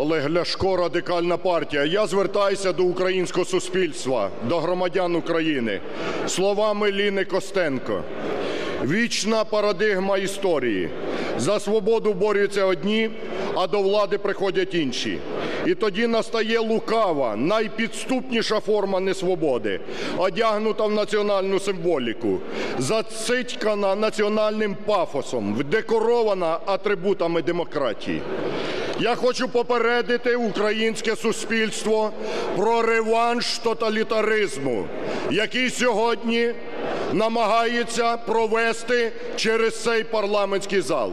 Олег Ляшко, Радикальна партія. Я звертаюся до українського суспільства, до громадян України словами Ліни Костенко. Вічна парадигма історії. За свободу борються одні, а до влади приходять інші. І тоді настає лукава, найпідступніша форма несвободи, одягнута в національну символіку, зацитькана національним пафосом, вдекорована атрибутами демократії. Я хочу попередити українське суспільство про реванш тоталітаризму, який сьогодні намагається провести через цей парламентський зал.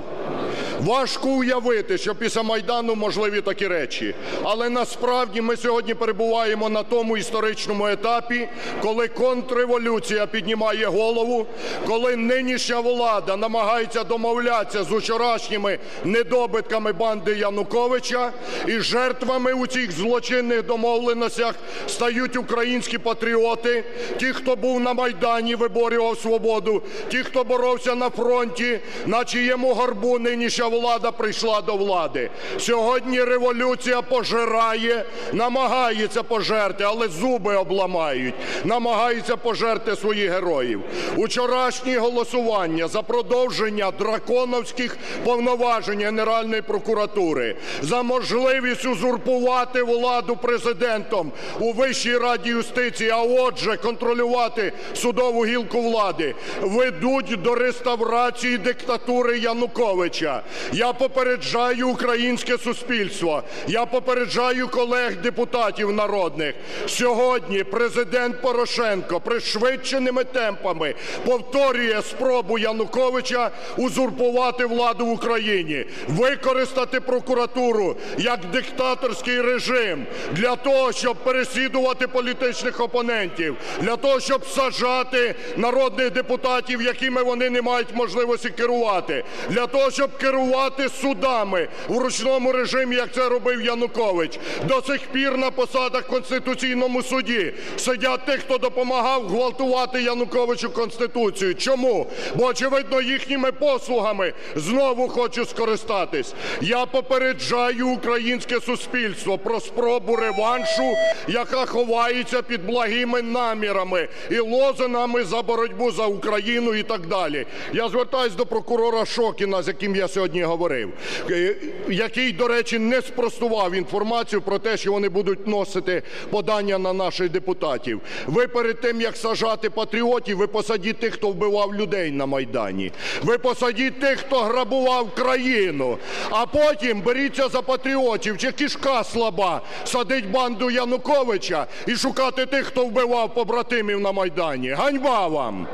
Важко уявити, що після Майдану можливі такі речі. Але насправді ми сьогодні перебуваємо на тому історичному етапі, коли контрреволюція піднімає голову, коли нинішня влада намагається домовлятися з вчорашніми недобитками банди Януковича, і жертвами у цих злочинних домовленостях стають українські патріоти, ті, хто був на Майдані, виборював свободу, ті, хто боровся на фронті, на чиєму горбу нинішня влада прийшла до влади. Сьогодні революція пожирає, намагається пожерти, але зуби обламають, намагається пожерти своїх героїв. Учорашнє голосування за продовження драконовських повноважень Генеральної прокуратури, за можливість узурпувати владу президентом у Вищій раді юстиції, а отже, контролювати судову гілку влади, ведуть до реставрації диктатури Януковича. Я попереджаю українське суспільство, я попереджаю колег-депутатів народних. Сьогодні президент Порошенко пришвидшеними темпами повторює спробу Януковича узурпувати владу в Україні, використати прокуратуру як диктаторський режим для того, щоб переслідувати політичних опонентів, для того, щоб саджати народних депутатів, якими вони не мають можливості керувати, для того, щоб керувати судами в ручному режимі, як це робив Янукович. До сих пір на посадах в Конституційному суді сидять ті, хто допомагав гвалтувати Януковичу Конституцію. Чому? Бо, очевидно, їхніми послугами знову хочуть скористатись. Я попереджаю українське суспільство про спробу реваншу, яка ховається під благими намірами і лозунгами за боротьбу за Україну і так далі. Я звертаюсь до прокурора Шокіна, з яким я сьогодні говорив, е, який, до речі, не спростував інформацію про те, що вони будуть носити подання на наших депутатів. Ви перед тим, як сажати патріотів, ви посадіть тих, хто вбивав людей на Майдані. Ви посадіть тих, хто грабував країну. А потім беріться за патріотів, чи кишка слаба, садить банду Януковича і шукати тих, хто вбивав побратимів на Майдані. Ганьба вам!